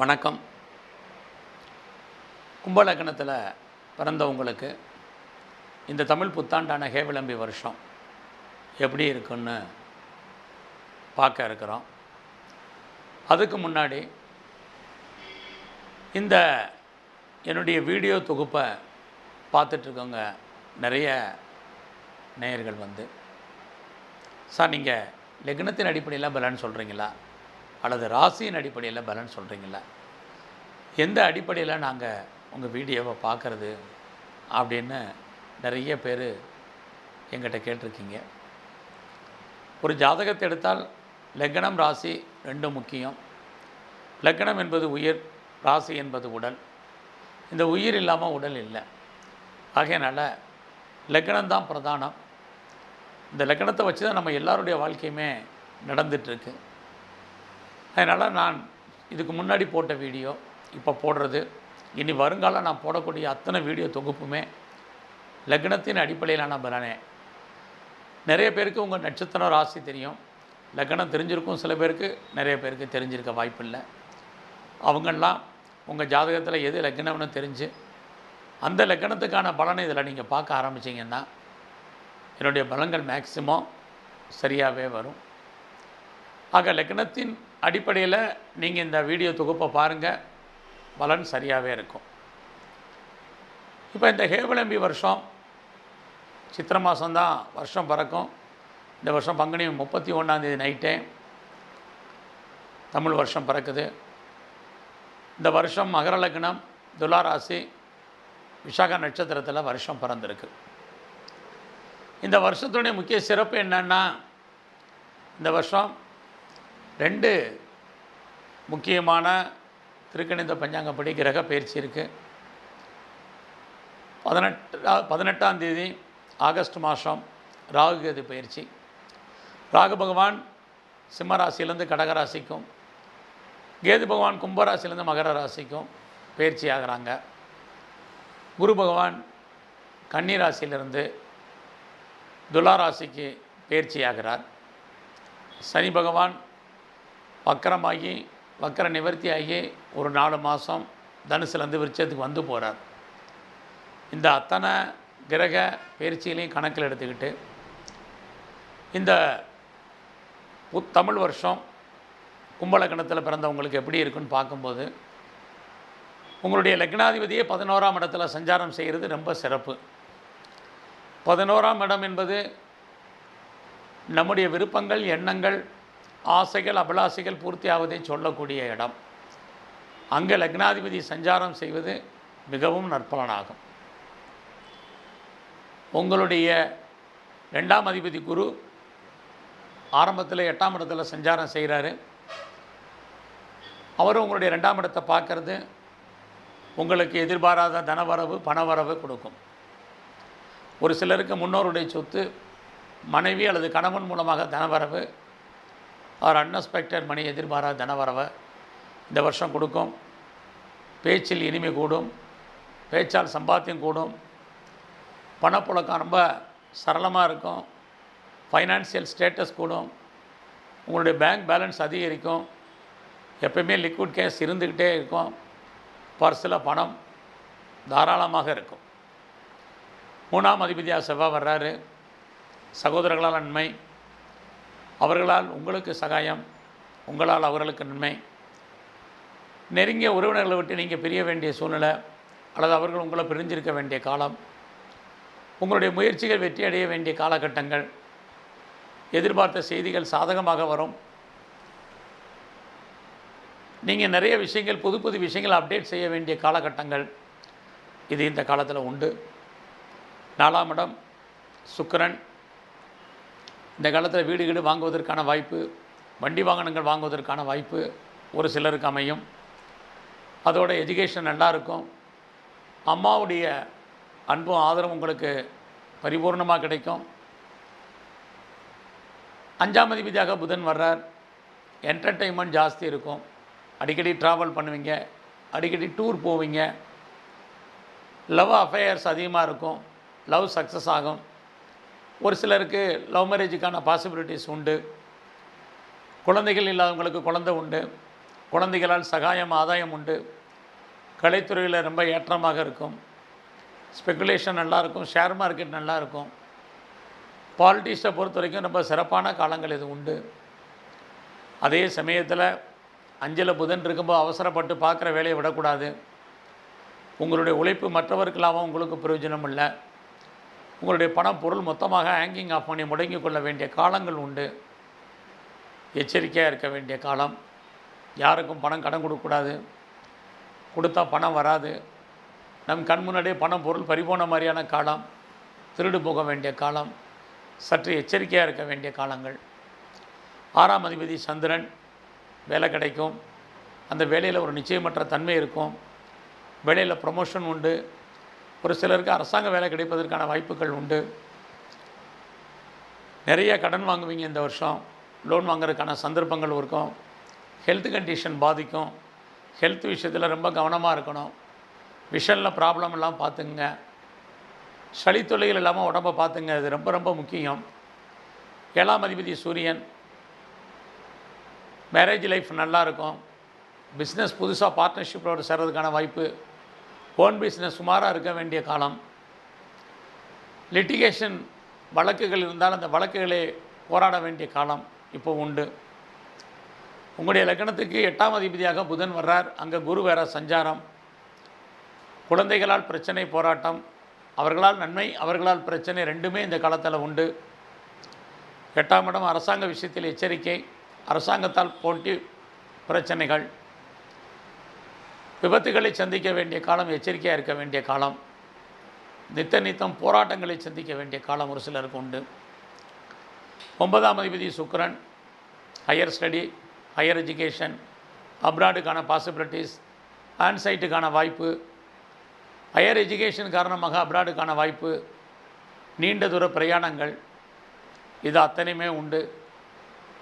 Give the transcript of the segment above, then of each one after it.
வணக்கம். கும்பலக்கணத்தில் பிறந்தவங்களுக்கு இந்த தமிழ் புத்தாண்டான ஹேவிளம்பி வருஷம் எப்படி இருக்குன்னு பார்க்க இருக்கிறோம். அதுக்கு முன்னாடி இந்த என்னுடைய வீடியோ தொகுப்பை பார்த்துட்ருக்கவங்க நிறைய நேயர்கள் வந்து சார் நீங்கள் லக்னத்தின் அடிப்படையில் பலன் சொல்கிறீங்களா அல்லது ராசியின் அடிப்படையில் பலன் சொல்கிறீங்களா எந்த அடிப்படையில் நாங்கள் உங்கள் வீடியோவை பார்க்குறது அப்படின்னு நிறைய பேர் எங்கிட்ட கேட்டிருக்கீங்க. ஒரு ஜாதகத்தை எடுத்தால் லக்னம் ராசி ரெண்டும் முக்கியம். லக்னம் என்பது உயிர் ராசி என்பது உடல். இந்த உயிர் இல்லாமல் உடல் இல்லை. ஆகையினால் லக்னம்தான் பிரதானம். இந்த லக்னத்தை வச்சு தான் நம்ம எல்லாருடைய வாழ்க்கையுமே நடந்துகிட்ருக்கு அதனால் நான் இதுக்கு முன்னாடி போட்ட வீடியோ இப்போ போடுறது. இனி வருங்காலம் நான் போடக்கூடிய அத்தனை வீடியோ தொகுப்புமே லக்னத்தின் அடிப்படையிலான பலனே. நிறைய பேருக்கு உங்கள் நட்சத்திரம் ராசி தெரியும். லக்னம் தெரிஞ்சிருக்கும் சில பேருக்கு நிறைய பேருக்கு தெரிஞ்சிருக்க வாய்ப்பில்லை. அவங்கெல்லாம் உங்கள் ஜாதகத்தில் எது லக்னம்னு தெரிஞ்சு அந்த லக்னத்துக்கான பலனை இதில் நீங்கள் பார்க்க ஆரம்பிச்சிங்கன்னா என்னுடைய பலன்கள் மேக்சிமம் சரியாகவே வரும். ஆக லக்னத்தின் அடிப்படையில் நீங்கள் இந்த வீடியோ தொகுப்பை பாருங்கள் பலன் சரியாகவே இருக்கும். இப்போ இந்த ஹேவலம்பி வருஷம் சித்திரை மாதம்தான் வருஷம் பிறக்கும். இந்த வருஷம் பங்குனி முப்பத்தி ஒன்றாந்தேதி நைட்டே தமிழ் வருஷம் பிறக்குது. இந்த வருஷம் மகர லக்னம் துலாராசி விசாக நட்சத்திரத்தில் வருஷம் பிறந்திருக்கு. இந்த வருஷத்துடைய முக்கிய சிறப்பு என்னென்னா இந்த வருஷம் ரெண்டு முக்கியமான திருக்கணித பஞ்சாங்கப்படி கிரக பயிற்சி இருக்குது பதினெட்டு பதினெட்டாம் தேதி ஆகஸ்ட் மாதம் ராகுகேது பயிற்சி. ராகு பகவான் சிம்மராசியிலேருந்து கடகராசிக்கும் கேது பகவான் கும்பராசிலேருந்து மகர ராசிக்கும் பயிற்சி ஆகிறாங்க. குரு பகவான் கன்னிராசியிலிருந்து துலா ராசிக்கு பயிற்சி ஆகிறார். சனி பகவான் வக்கரமாகி வக்கர நிவர்த்தி ஆகி ஒரு நாலு மாதம் தனுசுலேருந்து விருச்சத்துக்கு வந்து போகிறார் இந்த அத்தனை கிரக பயிற்சிகளையும் கணக்கில் எடுத்துக்கிட்டு இந்த தமிழ் வருஷம் கும்பலக்கணத்தில் பிறந்தவங்களுக்கு எப்படி இருக்குன்னு பார்க்கும்போது உங்களுடைய லக்னாதிபதியே பதினோராம் இடத்துல சஞ்சாரம் செய்கிறது ரொம்ப சிறப்பு. பதினோராம் இடம் என்பது நம்முடைய விருப்பங்கள் எண்ணங்கள் ஆசைகள் அபிலாசைகள் பூர்த்தியாவதை சொல்லக்கூடிய இடம். அங்கே லக்னாதிபதி சஞ்சாரம் செய்வது மிகவும் நற்பலனாகும். உங்களுடைய ரெண்டாம் அதிபதி குரு ஆரம்பத்தில் எட்டாம் இடத்துல சஞ்சாரம் செய்கிறாரு. அவரும் உங்களுடைய ரெண்டாம் இடத்தை பார்க்கறது. உங்களுக்கு எதிர்பாராத தனவரவு பணவரவு கொடுக்கும். ஒரு சிலருக்கு முன்னோருடைய சொத்து மனைவி அல்லது கணவன் மூலமாக தனவரவு அவர் அன்எக்ஸ்பெக்டட் மணி எதிர்பாராத தனவரவை. இந்த வருஷம் கொடுக்கும். பேச்சில் இனிமை கூடும். பேச்சால் சம்பாத்தியம் கூடும். பணப்புழக்கம் ரொம்ப சரளமாக இருக்கும். ஃபைனான்சியல் ஸ்டேட்டஸ் கூடும். உங்களுடைய பேங்க் பேலன்ஸ் அதிகரிக்கும். எப்பயுமே லிக்விட் கேஷ் இருந்துக்கிட்டே இருக்கும். பர்ஸில் பணம் தாராளமாக இருக்கும். மூணாம் அதிபதியாக செவ்வாய் வர்றாரு. சகோதரர்களால் நன்மை. அவர்களால் உங்களுக்கு சகாயம் உங்களால் அவர்களுக்கு நன்மை. நெருங்கிய உறவினர்களை விட்டு நீங்கள் பிரிய வேண்டிய சூழ்நிலை அல்லது அவர்கள் உங்களை பிரிஞ்சிருக்க வேண்டிய காலம் உங்களுடைய முயற்சிகள் வெற்றி அடைய வேண்டிய காலகட்டங்கள் எதிர்பார்த்த செய்திகள் சாதகமாக வரும். நீங்கள் நிறைய விஷயங்கள் புது புது விஷயங்கள் அப்டேட் செய்ய வேண்டிய காலகட்டங்கள் இது இந்த காலத்தில் உண்டு. நாலாம் இடம் சுக்கரன். இந்த காலத்தில் வீடு வீடு வாங்குவதற்கான வாய்ப்பு வண்டி வாகனங்கள் வாங்குவதற்கான வாய்ப்பு ஒரு சிலருக்கு அமையும். அதோட எஜுகேஷன் நல்லா இருக்கும். அம்மாவுடைய அன்பும் ஆதரவும் உங்களுக்கு பரிபூர்ணமாக கிடைக்கும். அஞ்சாம் அதிபதியாக புதன் வர்றார். என்டர்டெயின்மெண்ட் ஜாஸ்தி இருக்கும். அடிக்கடி ட்ராவல் பண்ணுவீங்க. அடிக்கடி டூர் போவீங்க. லவ் அஃபேர்ஸ் அதிகமாக இருக்கும். லவ் சக்ஸஸ் ஆகும். ஒரு சிலருக்கு லவ் மேரேஜுக்கான பாசிபிலிட்டிஸ் உண்டு. குழந்தைகள் இல்லாதவங்களுக்கு குழந்தை உண்டு. குழந்தைகளால் சகாயம் ஆதாயம் உண்டு. கலைத்துறையில் ரொம்ப ஏற்றமாக இருக்கும். ஸ்பெகுலேஷன் நல்லாயிருக்கும் ஷேர் மார்க்கெட் நல்லாயிருக்கும் பாலிட்டிக்ஸை பொறுத்த வரைக்கும் ரொம்ப சிறப்பான காலங்கள் இது உண்டு. அதே சமயத்தில் அஞ்சல புதன் இருக்கும்போது அவசரப்பட்டு பார்க்குற வேலையை விடக்கூடாது. உங்களுடைய உழைப்பு மற்றவர்களாகவும் உங்களுக்கு பிரயோஜனம் இல்லை உங்களுடைய பணப்பொருள் மொத்தமாக ஹேங்கிங் ஆஃப் பண்ணி முடங்கிக் கொள்ள வேண்டிய காலங்கள் உண்டு. எச்சரிக்கையாக இருக்க வேண்டிய காலம். யாருக்கும் பணம் கடன் கொடுக்கக்கூடாது கொடுத்தா பணம் வராது. நம் கண் முன்னாடியே பணம் பொருள் பறிபோன மாதிரியான காலம். திருடு போக வேண்டிய காலம். சற்று எச்சரிக்கையாக இருக்க வேண்டிய காலங்கள். ஆறாம் அதிபதி சந்திரன் வேலை கிடைக்கும். அந்த வேலையில் ஒரு நிச்சயமற்ற தன்மை இருக்கும். வேலையில் ப்ரொமோஷன் உண்டு. ஒரு சிலருக்கு அரசாங்க வேலை கிடைப்பதற்கான வாய்ப்புகள் உண்டு. நிறைய கடன் வாங்குவீங்க இந்த வருஷம். லோன் வாங்குறதுக்கான சந்தர்ப்பங்கள் இருக்கும். ஹெல்த் கண்டிஷன் பாதிக்கும். ஹெல்த் விஷயத்தில் ரொம்ப கவனமாக இருக்கணும். விஷனில் ப்ராப்ளம் எல்லாம் பார்த்துங்க சளி தொல்லைகள் இல்லாமல் உடம்பை பார்த்துங்க இது ரொம்ப ரொம்ப முக்கியம். ஏழாம் அதிபதி சூரியன். மேரேஜ் லைஃப் நல்லா இருக்கும். பிஸ்னஸ் புதுசாக பார்ட்னர்ஷிப்போடு சேர்றதுக்கான வாய்ப்பு ஓன் பிஸ்னஸ் சுமாராக இருக்க வேண்டிய காலம். லிட்டிகேஷன் வழக்குகள் இருந்தால் அந்த வழக்குகளை போராட வேண்டிய காலம் இப்போ உண்டு. உங்களுடைய லக்னத்துக்கு எட்டாம் அதிபதியாக புதன் வர்றார். அங்கே குரு வேற சஞ்சாரம். குழந்தைகளால் பிரச்சனை போராட்டம். அவர்களால் நன்மை அவர்களால் பிரச்சனை ரெண்டுமே இந்த காலத்தில் உண்டு. எட்டாம் இடம் அரசாங்க விஷயத்தில் எச்சரிக்கை. அரசாங்கத்தால் போட்டி பிரச்சனைகள். விபத்துகளை சந்திக்க வேண்டிய காலம் எச்சரிக்கையாக இருக்க வேண்டிய காலம் நித்த நித்தம் போராட்டங்களை சந்திக்க வேண்டிய காலம் ஒரு சிலருக்கு உண்டு. ஒன்பதாம் அதிபதி சுக்ரன் ஹையர் ஸ்டடி ஹையர் எஜுகேஷன் அப்ராடுக்கான பாசிபிலிட்டிஸ் ஆன்சைட்டுக்கான வாய்ப்பு ஹையர் எஜுகேஷன் காரணமாக அப்ராடுக்கான வாய்ப்பு நீண்ட தூர பிரயாணங்கள் இது அத்தனையுமே உண்டு.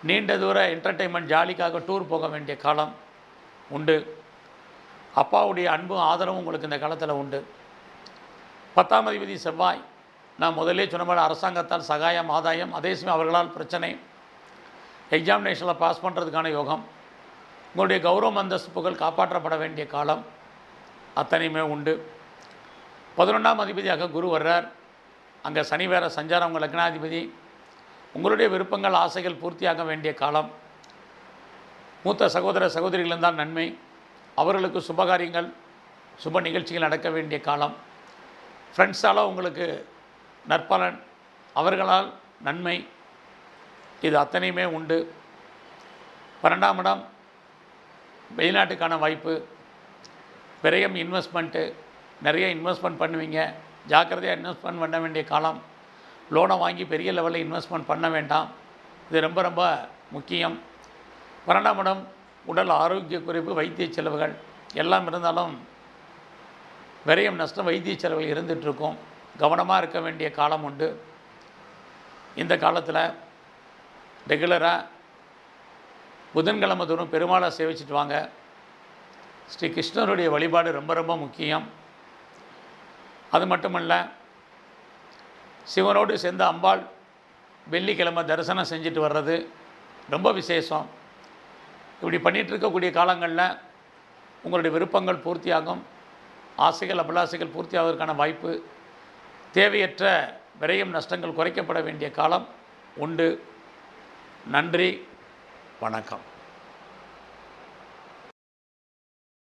நீண்ட தூர என்டர்டெயின்மெண்ட் ஜாலிக்காக டூர் போக வேண்டிய காலம் உண்டு. அப்பாவுடைய அன்பும் ஆதரவும் உங்களுக்கு இந்த காலத்தில் உண்டு. பத்தாம் அதிபதி செவ்வாய் நான் முதலே சொன்ன மாதிரி அரசாங்கத்தால் சகாயம் ஆதாயம் அதே சமயம் அவர்களால் பிரச்சனை. எக்ஸாமினேஷனில் பாஸ் பண்ணுறதுக்கான யோகம். உங்களுடைய கௌரவம் அந்தஸ்து புகழ் காப்பாற்றப்பட வேண்டிய காலம் அத்தனையுமே உண்டு. பதினொன்றாம் அதிபதியாக குரு வர்றார். அங்கே சனி வேற சஞ்சாரம் உங்கள் லக்னாதிபதி. உங்களுடைய விருப்பங்கள் ஆசைகள் பூர்த்தியாக வேண்டிய காலம். மூத்த சகோதர சகோதரிகள் நன்மை. அவர்களுக்கு சுபகாரியங்கள் சுப நிகழ்ச்சிகள் நடக்க வேண்டிய காலம். ஃப்ரெண்ட்ஸால் உங்களுக்கு நற்பலன் அவர்களால் நன்மை இது அத்தனையுமே உண்டு. பன்னெண்டாம் இடம் வெளிநாட்டுக்கான வாய்ப்பு. விரயம் இன்வெஸ்ட்மெண்ட்டு நிறைய இன்வெஸ்ட்மெண்ட் பண்ணுவீங்க. ஜாக்கிரதையாக இன்வெஸ்ட்மெண்ட் பண்ண வேண்டிய காலம். லோனை வாங்கி பெரிய லெவலில் இன்வெஸ்ட்மெண்ட் பண்ண வேண்டாம். இது ரொம்ப ரொம்ப முக்கியம். பன்னெண்டாம் இடம் உடல் ஆரோக்கிய குறைப்பு வைத்திய செலவுகள் எல்லாம் இருந்தாலும் விரயம் நஷ்டம் வைத்திய செலவுகள் இருந்துகிட்ருக்கும். கவனமாக இருக்க வேண்டிய காலம் உண்டு. இந்த காலத்தில் ரெகுலராக புதன்கிழமை தோறும் பெருமாளை சேவிச்சிட்டு வாங்க. ஸ்ரீ கிருஷ்ணருடைய வழிபாடு ரொம்ப ரொம்ப முக்கியம். அது மட்டுமல்ல சிவனோடு சேர்ந்த அம்பாள் வெள்ளிக்கிழமை தரிசனம் செஞ்சுட்டு வர்றது ரொம்ப விசேஷம். இப்படி பண்ணிகிட்டு இருக்கக்கூடிய காலங்களில் உங்களுடைய விருப்பங்கள் பூர்த்தியாகும் ஆசைகள் அபிலாசைகள் பூர்த்தியாவதற்கான வாய்ப்பு தேவையற்ற விரயம் நஷ்டங்கள் குறைக்கப்பட வேண்டிய காலம் உண்டு. நன்றி வணக்கம்.